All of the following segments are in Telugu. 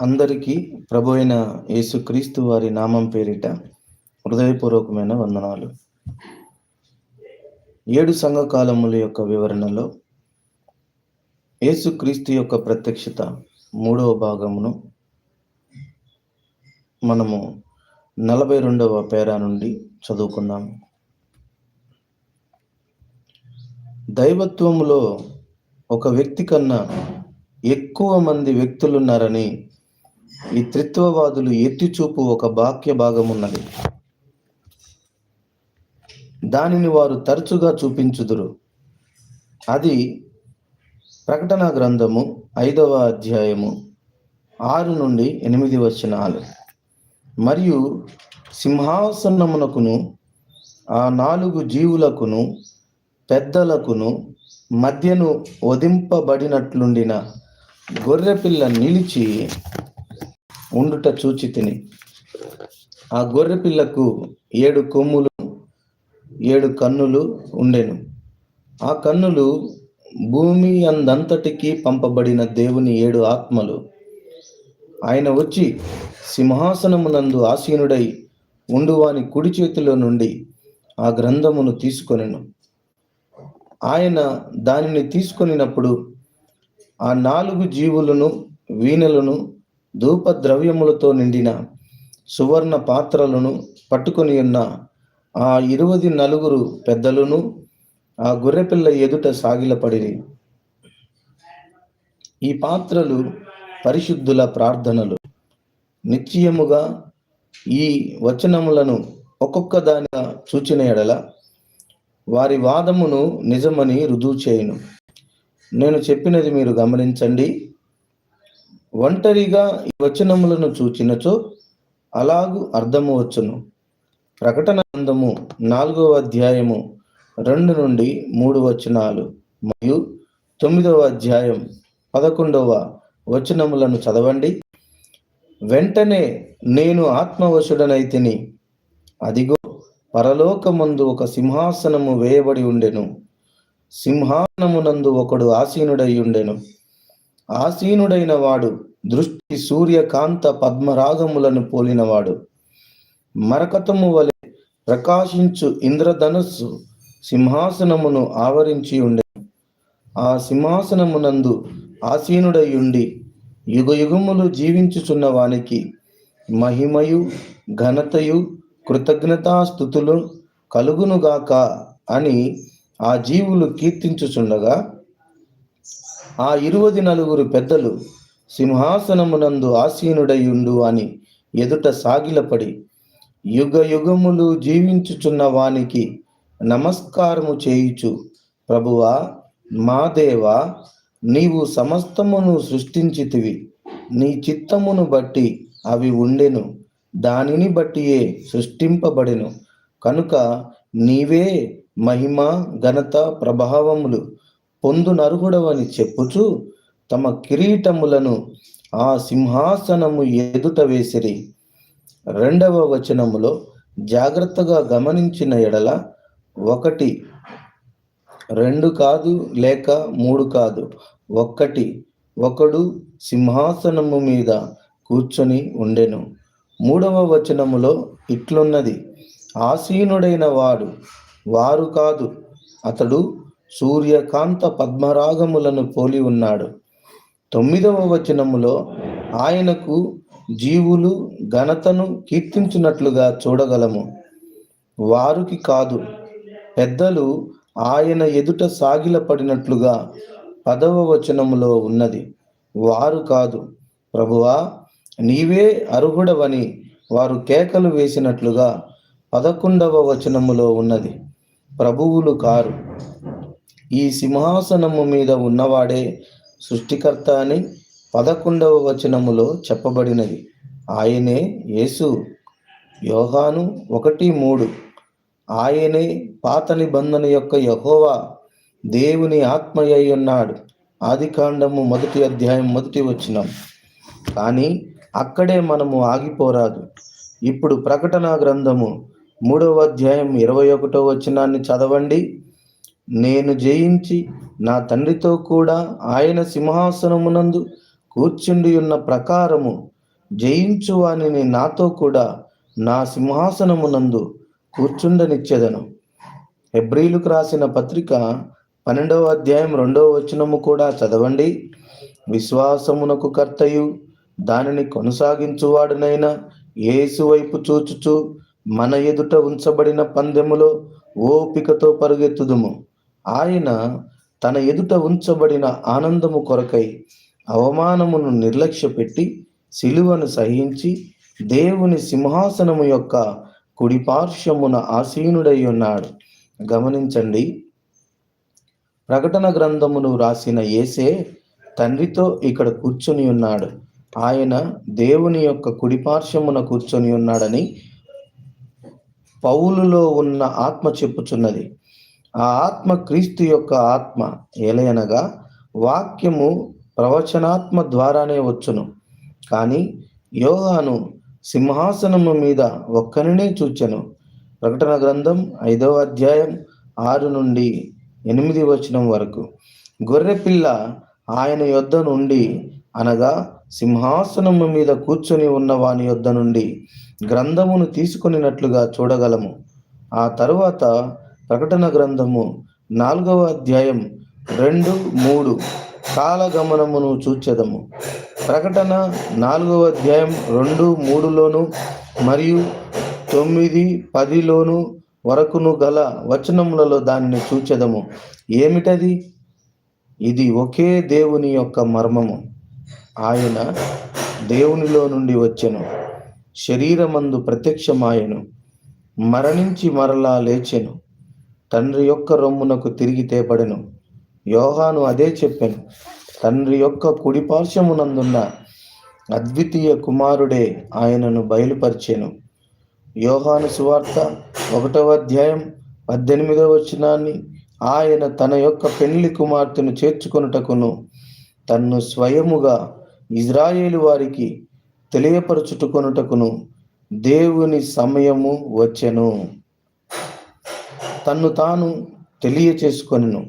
అందరికీ ప్రభు అయిన యేసుక్రీస్తు వారి నామం పేరిట హృదయపూర్వకమైన వందనాలు. ఏడు సంఘకాలముల యొక్క వివరణలో యేసుక్రీస్తు యొక్క ప్రత్యక్షత మూడవ భాగమును మనము నలభై రెండవ పేరా నుండి చదువుకున్నాము దైవత్వములో ఒక వ్యక్తి కన్నా ఎక్కువ మంది వ్యక్తులున్నారని ఈ త్రిత్వవాదులు ఎత్తిచూపు ఒక వాక్య భాగమున్నది. దానిని వారు తరచుగా చూపించుదురు. అది ప్రకటన గ్రంథము ఐదవ అధ్యాయము ఆరు నుండి ఎనిమిది వచనాలు. మరియు సింహాసనమునకును ఆ నాలుగు జీవులకును పెద్దలకును మధ్యను వధింపబడినట్లుండిన గొర్రెపిల్ల నిలిచి ఉండుట చూచి తిని. ఆ గొర్రెపిల్లకు ఏడు కొమ్ములు ఏడు కన్నులు ఉండెను. ఆ కన్నులు భూమి అందంతటికి పంపబడిన దేవుని ఏడు ఆత్మలు. ఆయన వచ్చి సింహాసనమునందు ఆసీనుడై ఉండువాని కుడి చేతిలో నుండి ఆ గ్రంథమును తీసుకొనెను. ఆయన దానిని తీసుకొనినప్పుడు ఆ నాలుగు జీవులను వీణలను ధూప ద్రవ్యములతో నిండిన సువర్ణ పాత్రలను పట్టుకొని ఉన్న ఆ ఇరువది నలుగురు పెద్దలను ఆ గొర్రెపిల్ల ఎదుట సాగిలపడిరి. ఈ పాత్రలు పరిశుద్ధుల ప్రార్థనలు. నిశ్చయముగా ఈ వచనములను ఒక్కొక్క దానిగా సూచన ఎడల వారి వాదమును నిజమని రుజువు చేయను. నేను చెప్పినది మీరు గమనించండి. ఒంటరిగా ఈ వచనములను చూచినచో అలాగు అర్థము వచ్చును ప్రకటన గ్రంథము నాలుగవ అధ్యాయము రెండు నుండి మూడు వచనాలు మరియు తొమ్మిదవ అధ్యాయం పదకొండవ వచనములను చదవండి. వెంటనే నేను ఆత్మవశుడనైతిని అదిగో పరలోకమందు ఒక సింహాసనము వేయబడి ఉండెను. సింహాసనమునందు ఒకడు ఆసీనుడై ఉండెను. ఆసీనుడైన వాడు దృష్టి సూర్యకాంత పద్మరాగములను పోలినవాడు. మరకతము వలె ప్రకాశించు ఇంద్రధనస్సు సింహాసనమును ఆవరించి ఉండే. ఆ సింహాసనమునందు ఆసీనుడై ఉండి యుగ యుగములు జీవించుచున్న వానికి మహిమయు ఘనతయు కృతజ్ఞతాస్థుతులు కలుగునుగాక అని ఆ జీవులు కీర్తించుచుండగా ఆ ఇరువది నలుగురు పెద్దలు సింహాసనమునందు ఆసీనుడయుండు అని ఎదుట సాగిలపడి యుగ యుగములు జీవించుచున్న వానికి నమస్కారము చేయుచు ప్రభువా మా దేవా నీవు సమస్తమును సృష్టించితివి. నీ చిత్తమును బట్టి అవి ఉండెను. దానిని బట్టియే సృష్టింపబడెను. కనుక నీవే మహిమ ఘనత ప్రభావములు పొందునరుగుడవని చెప్పుచూ చెప్పుచు తమ కిరీటములను ఆ సింహాసనము ఎదుట వేసిరి. రెండవ వచనములో జాగ్రత్తగా గమనించిన ఎడల ఒకటి రెండు కాదు లేక మూడు కాదు. ఒక్కటి ఒకడు సింహాసనము మీద కూర్చొని ఉండెను. మూడవ వచనములో ఇట్లున్నది. ఆసీనుడైన వాడు వారు కాదు అతడు సూర్యకాంత పద్మరాగములను పోలి ఉన్నాడు. తొమ్మిదవ వచనములో ఆయనకు జీవులు ఘనతను కీర్తించినట్లుగా చూడగలము. వారికి కాదు పెద్దలు ఆయన ఎదుట సాగిలపడినట్లుగా పదవ వచనములో ఉన్నది. వారు కాదు ప్రభువా నీవే అర్హుడవని వారు కేకలు వేసినట్లుగా పదకొండవ వచనములో ఉన్నది. ప్రభువులు కారు ఈ సింహాసనము మీద ఉన్నవాడే సృష్టికర్త అని పదకొండవ వచనములో చెప్పబడినది. ఆయనే యేసు. యోహాను ఒకటి మూడు. ఆయనే పాత నిబంధన యొక్క యహోవా దేవుని ఆత్మయ్య ఉన్నాడు. ఆది కాండము మొదటి అధ్యాయం మొదటి వచ్చినం కానీ అక్కడే మనము ఆగిపోరాదు. ఇప్పుడు ప్రకటన గ్రంథము మూడవ అధ్యాయం ఇరవై ఒకటో వచనాన్ని చదవండి. నేను జయించి నా తండ్రితో కూడా ఆయన సింహాసనమునందు కూర్చుండి ఉన్న ప్రకారము జయించువానిని నాతో కూడా నా సింహాసనమునందు కూర్చుండనిచ్చేదను. హెబ్రీలకు రాసిన పత్రిక పన్నెండవ అధ్యాయం రెండవ వచనము కూడా చదవండి. విశ్వాసమునకు కర్తయు దానిని కొనసాగించువాడునైనా యేసు వైపు చూచుచు మన ఎదుట ఉంచబడిన పందెములో ఓపికతో పరుగెత్తుదుము. ఆయన తన ఎదుట ఉంచబడిన ఆనందము కొరకై అవమానమును నిర్లక్ష్యపెట్టి సిలువను సహించి దేవుని సింహాసనము యొక్క కుడిపార్శ్వమున ఆసీనుడై ఉన్నాడు. గమనించండి. ప్రకటన గ్రంథమును రాసిన యేసే తండ్రితో ఇక్కడ కూర్చొని ఉన్నాడు. ఆయన దేవుని యొక్క కుడిపార్శ్వమున కూర్చొని ఉన్నాడని పౌలులో ఉన్న ఆత్మ చెప్పుచున్నది. ఆ ఆత్మ క్రీస్తు యొక్క ఆత్మ ఏలయనగా వాక్యము ప్రవచనాత్మ ద్వారానే వచ్చును. కానీ యోహాను సింహాసనము మీద ఒక్కరినే చూచెను. ప్రకటన గ్రంథం ఐదవ అధ్యాయం ఆరు నుండి ఎనిమిది వచనం వరకు. గొర్రెపిల్ల ఆయన యొద్ద నుండి అనగా సింహాసనము మీద కూర్చొని ఉన్న వాని యొద్ద నుండి గ్రంథమును తీసుకొనినట్లుగా చూడగలము. ఆ తరువాత ప్రకటన గ్రంథము నాలుగవ అధ్యాయం రెండు మూడు కాలగమనమును చూచెదము. ప్రకటన నాలుగవ అధ్యాయం రెండు మూడులోను మరియు తొమ్మిది పదిలోను వరకును గల వచనములలో దానిని చూచెదము. ఏమిటది? ఇది ఒకే దేవుని యొక్క మర్మము. ఆయన దేవునిలో నుండి వచ్చెను. శరీరమందు ప్రత్యక్షమాయను. మరణించి మరలా లేచెను. తండ్రి యొక్క రొమ్మునకు తిరిగి తేపడెను యోహాను అదే చెప్పాను తండ్రి యొక్క కుడిపార్శ్వమునందున్న అద్వితీయ కుమారుడే ఆయనను బయలుపరిచాను. యోహాను సువార్త ఒకటవ అధ్యాయం పద్దెనిమిదవ వచనాన్ని ఆయన తన యొక్క పెళ్ళి కుమార్తెను చేర్చుకొనుటకును తన్ను స్వయముగా ఇజ్రాయేలు వారికి తెలియపరచుటకొనుటకును దేవుని సమయము వచ్చెను. తన్ను తాను తెలియచేసుకొనిను.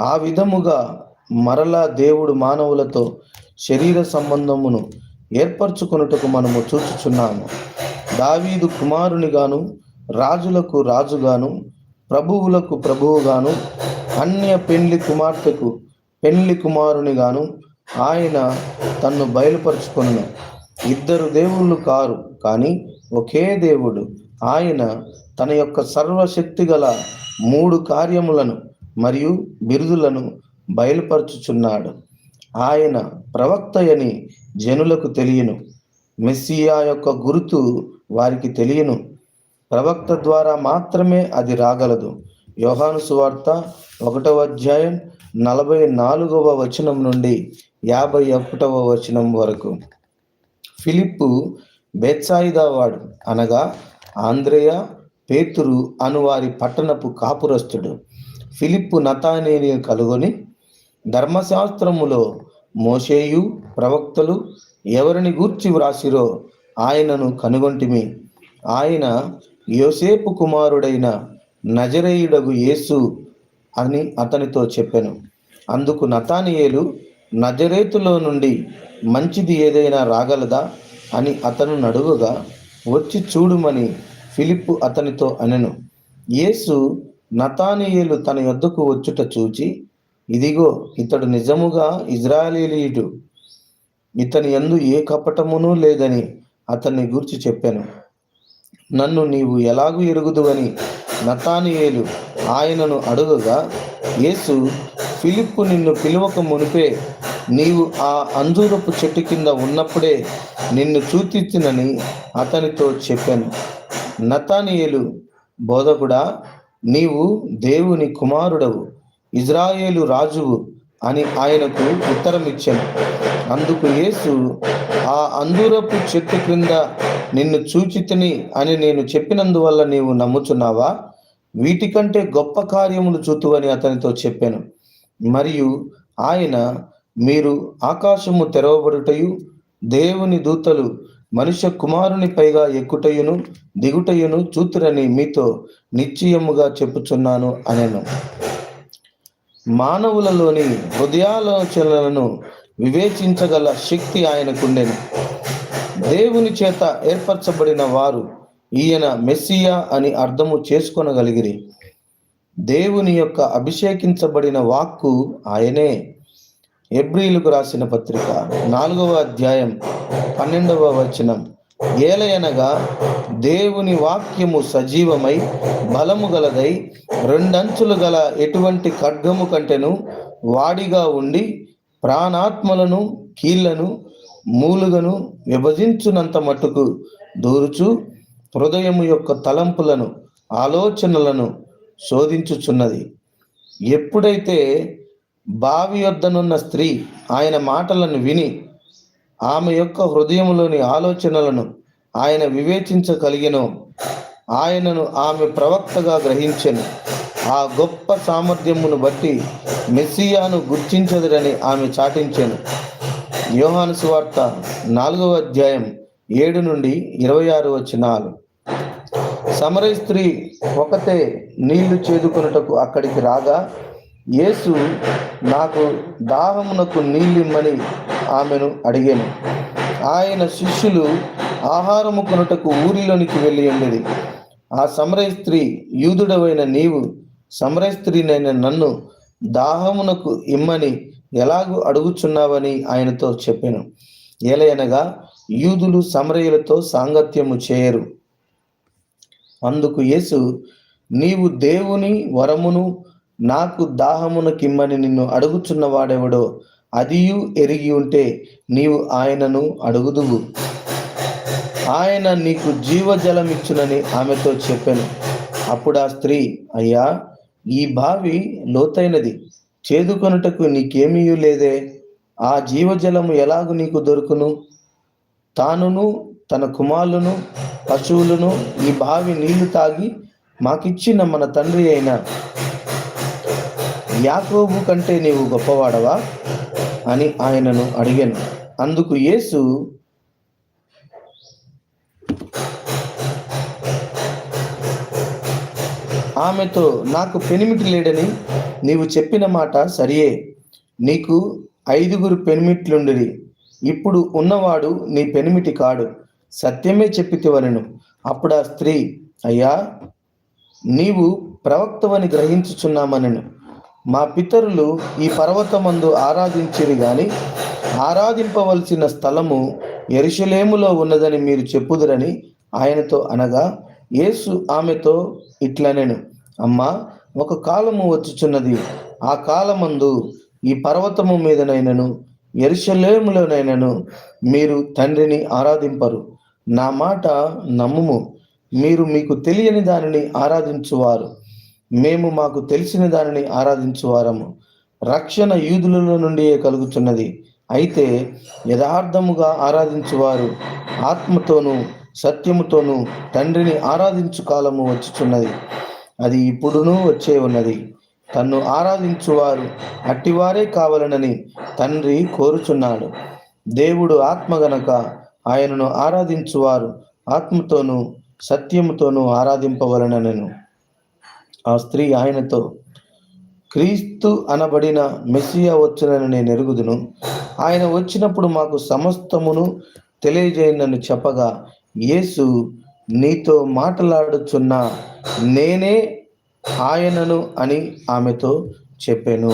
ఆ విధముగా మరలా దేవుడు మానవులతో శరీర సంబంధమును ఏర్పరచుకొనుటకు మనము చూచుచున్నాము. దావీదు కుమారునిగాను రాజులకు రాజుగాను ప్రభువులకు ప్రభువుగాను అన్య పెండ్లి కుమార్తెకు పెండ్లి కుమారునిగాను ఆయన తన్ను బయలుపరుచుకొను ఇద్దరు దేవుళ్ళు కారు కానీ ఒకే దేవుడు. ఆయన తన యొక్క సర్వశక్తి గల మూడు కార్యములను మరియు బిరుదులను బయలుపరచుచున్నాడు. ఆయన ప్రవక్తయని జనులకు తెలియను. మెస్సియా యొక్క గుర్తు వారికి తెలియను. ప్రవక్త ద్వారా మాత్రమే అది రాగలదు. యోహాను సువార్త ఒకటవ అధ్యాయం నలభై నాలుగవ వచనం నుండి యాభై ఒకటవ వచనం వరకు. ఫిలిప్పు బెత్సాయిదా వాడు అనగా ఆంధ్రయ పేతురు అను వారి పట్టణపు కాపురస్తుడు. ఫిలిప్పు నతానేని కలుగొని ధర్మశాస్త్రములో మోషేయు ప్రవక్తలు ఎవరిని గూర్చి వ్రాసిరో ఆయనను కనుగొంటిమి. ఆయన యోసేపు కుమారుడైన నజరేయుడగు యేసు అని అతనితో చెప్పాను. అందుకు నతానియేలు నజరేతులో నుండి మంచిది ఏదైనా రాగలదా అని అతను నడుగుగా వచ్చి చూడుమని ఫిలిప్పు అతనితో అనెను యేసు నతానియేలు తన యొద్దకు వచ్చుట చూచి ఇదిగో ఇతడు నిజముగా ఇజ్రాయేలీయుడు. ఇతని ఎందు ఏ కపటమును లేదని అతన్ని గూర్చి చెప్పాను. నన్ను నీవు ఎలాగూ ఎరుగుదువని నతానియేలు ఆయనను అడుగగా యేసు ఫిలిప్పు నిన్ను పిలువక మునిపే నీవు ఆ అంజూరపు చెట్టు కింద ఉన్నప్పుడే నిన్ను చూతిచ్చినని అతనితో చెప్పాను. నతానియేలు బోధకుడా నీవు దేవుని కుమారుడవు ఇజ్రాయేలు రాజువు అని ఆయనకు ఉత్తరం ఇచ్చాను అందుకు యేసు ఆ అంజూరపు చెట్టు క్రింద నిన్ను చూచితిని అని నేను చెప్పినందువల్ల నీవు నమ్ముచున్నావా? వీటికంటే గొప్ప కార్యములు చూతువని అతనితో చెప్పాను. మరియు ఆయన మీరు ఆకాశము తెరవబడుటయు దేవుని దూతలు మనుష్య కుమారుని పైగా ఎక్కుటయును దిగుటయును చూతురని మీతో నిశ్చయముగా చెప్పుచున్నాను అనెను. మానవులలోని హృదయాలోచనలను వివేచించగల శక్తి ఆయనకుండెను. దేవుని చేత ఏర్పరచబడిన వారు ఈయన మెస్సియా అని అర్థము చేసుకొనగలిగిరి. దేవుని యొక్క అభిషేకించబడిన వాక్కు ఆయనే. ఎబ్రిలకు రాసిన పత్రిక నాలుగవ అధ్యాయం పన్నెండవ వచనం. ఏలయనగా దేవుని వాక్యము సజీవమై బలము గలదై రెండంచులు గల ఎటువంటి ఖడ్గము కంటెను వాడిగా ఉండి ప్రాణాత్మలను కీళ్ళను మూలుగను విభజించునంత మట్టుకు దూరుచు హృదయము యొక్క తలంపులను ఆలోచనలను శోధించుచున్నది. ఎప్పుడైతే బావి యొద్దనున్న స్త్రీ ఆయన మాటలను విని ఆమె యొక్క హృదయంలోని ఆలోచనలను ఆయన వివేచించగలిగెను. ఆయనను ఆమె ప్రవక్తగా గ్రహించెను. ఆ గొప్ప సామర్థ్యమును బట్టి మెస్సియాను గుర్తించదురని ఆమె చాటించాను. యోహాను సువార్త నాలుగవ అధ్యాయం ఏడు నుండి ఇరవై ఆరు వచ్చినాలు సమరయ స్త్రీ ఒకతే నీళ్ళు చేదుకొనుటకు అక్కడికి రాగా యేసు నాకు దాహమునకు నీళ్ళిమ్మని ఆమెను అడిగాను. ఆయన శిష్యులు ఆహారము కొనుటకు ఊరిలోనికి వెళ్ళి ఉండేది. ఆ సమరయ స్త్రీ యూదుడవైన నీవు సమరయ స్త్రీనైన నన్ను దాహమునకు ఇమ్మని ఎలాగూ అడుగుచున్నావని ఆయనతో చెప్పాను. ఏలయనగా యూదులు సమరయులతో సాంగత్యము చేయరు. అందుకు యేసు నీవు దేవుని వరమును నాకు దాహమునకిమ్మని నిన్ను అడుగుచున్న వాడెవడో అదియు ఎరిగి ఉంటే నీవు ఆయనను అడుగుదువు. ఆయన నీకు జీవజలం ఇచ్చునని ఆమెతో చెప్పాను. అప్పుడు ఆ స్త్రీ అయ్యా ఈ బావి లోతైనది చేదుకొనుటకు నీకేమీ లేదే ఆ జీవజలము ఎలాగు నీకు దొరుకును? తానును తన కుమారులను పశువులను ఈ బావి నీళ్ళు తాగి మాకిచ్చిన మన తండ్రి అయిన యాకోబు కంటే నీవు గొప్పవాడవా? అని ఆయనను అడిగాను. అందుకు యేసు ఆమెతో నాకు పెనిమిటి లేడని నీవు చెప్పిన మాట సరియే. నీకు ఐదుగురు పెనిమిట్లుండిరి. ఇప్పుడు ఉన్నవాడు నీ పెనిమిటి కాడు. సత్యమే చెప్పితివనెను. అప్పుడు ఆ స్త్రీ అయ్యా నీవు ప్రవక్తవని గ్రహించుచున్నామనెను. మా పితరులు ఈ పర్వతమందు ఆరాధించిరి గాని ఆరాధింపవలసిన స్థలము ఎరుషలేములో ఉన్నదని మీరు చెప్పుదురని ఆయనతో అనగా యేసు ఆమెతో ఇట్లనెను అమ్మా ఒక కాలము వచ్చుచున్నది. ఆ కాలమందు ఈ పర్వతము మీదనైనను ఎరుషలేములోనైనను మీరు తండ్రిని ఆరాధింపరు. నా మాట నమ్ముము. మీరు మీకు తెలియని దానిని ఆరాధించువారు. మేము మాకు తెలిసిన దానిని ఆరాధించువారము రక్షణ యూదులలో నుండి కలుగుతున్నది అయితే యథార్థముగా ఆరాధించువారు ఆత్మతోనూ సత్యముతోనూ తండ్రిని ఆరాధించు కాలము వచ్చుచున్నది. అది ఇప్పుడునూ వచ్చే ఉన్నది. తన్ను ఆరాధించువారు అట్టివారే కావాలనని తండ్రి కోరుచున్నాడు. దేవుడు ఆత్మ గనక ఆయనను ఆరాధించువారు ఆత్మతోనూ సత్యముతోనూ ఆరాధింపవలనను ఆ స్త్రీ ఆయనతో క్రీస్తు అనబడిన మెస్సియా వచ్చునని నేను ఎరుగుదును. ఆయన వచ్చినప్పుడు మాకు సమస్తమును తెలియజేయనని చెప్పగా యేసు నీతో మాట్లాడుచున్న నేనే ఆయనను అని ఆమెతో చెప్పాను.